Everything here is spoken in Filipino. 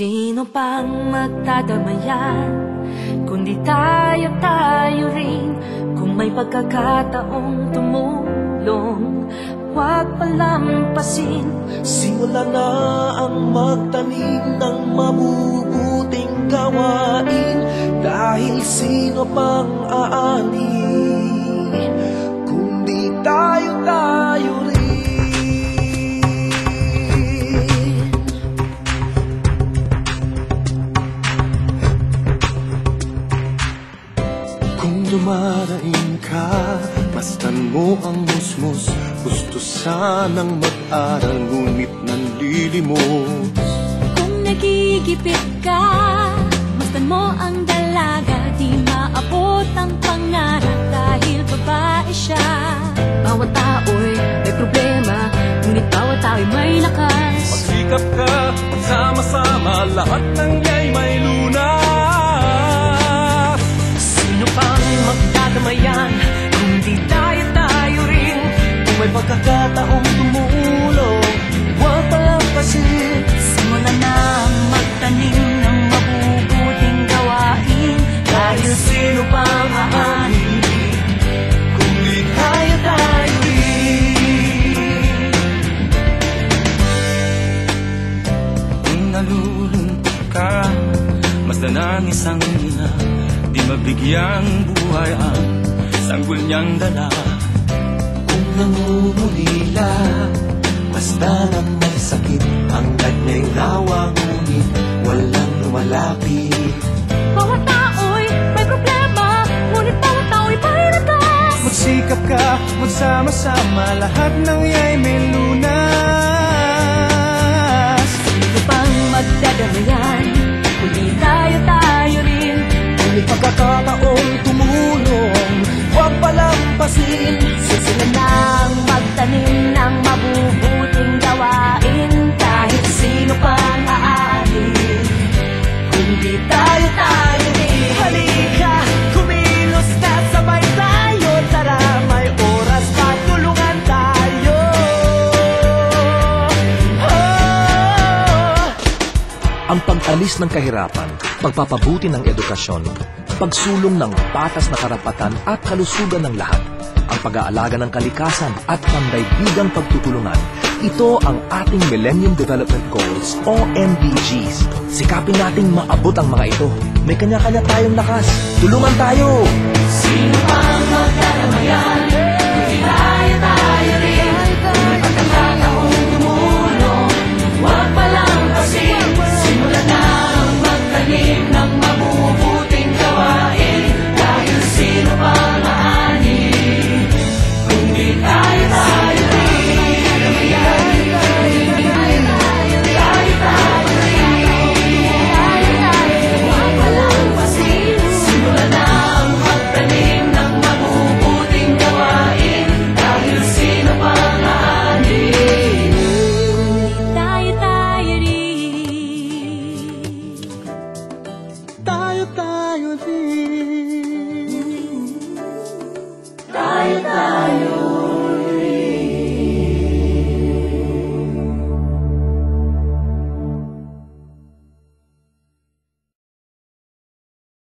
Sino pang magdadamayan? Kundi tayo tayo rin. Kung may pagkakataong tumulong Huwag palampasin. Simula na ang magtanim ng mabubuting gawain. Dahil sino pang aani Kung dumaraing ka, mastan mo ang musmus Gusto sanang mag-aral, ngunit nanlilimos. Kung nagigipit ka Mastan mo ang dalaga Di maabot ang pangarap Dahil babae siya. Bawat tao'y may problema Ngunit bawat tao'y may lakas. Magsikap ka, magsama-sama Lahat ng yay may lunas isang ina Di mabigyang buhay ang Sanggol niyang dala. Kung nangungulila Basta lang may sakit Ang kanya'y nawa Ngunit walang lumalapit. Bawat tao'y may problema Ngunit bawat tao'y may lakas Magsikap ka, magsama-sama Lahat ng yay may lunas. Sino pang magdadamayan Kundi ang pag-alis ng kahirapan, pagpapabuti ng edukasyon, pagsulong ng patas na karapatan at kalusugan ng lahat, ang pag-aalaga ng kalikasan at pangdaigdigang pagtutulungan. Ito ang ating Millennium Development Goals o MDGs. Sikapin nating maabot ang mga ito. May kanya-kanya tayong lakas. Tulungan tayo! Sino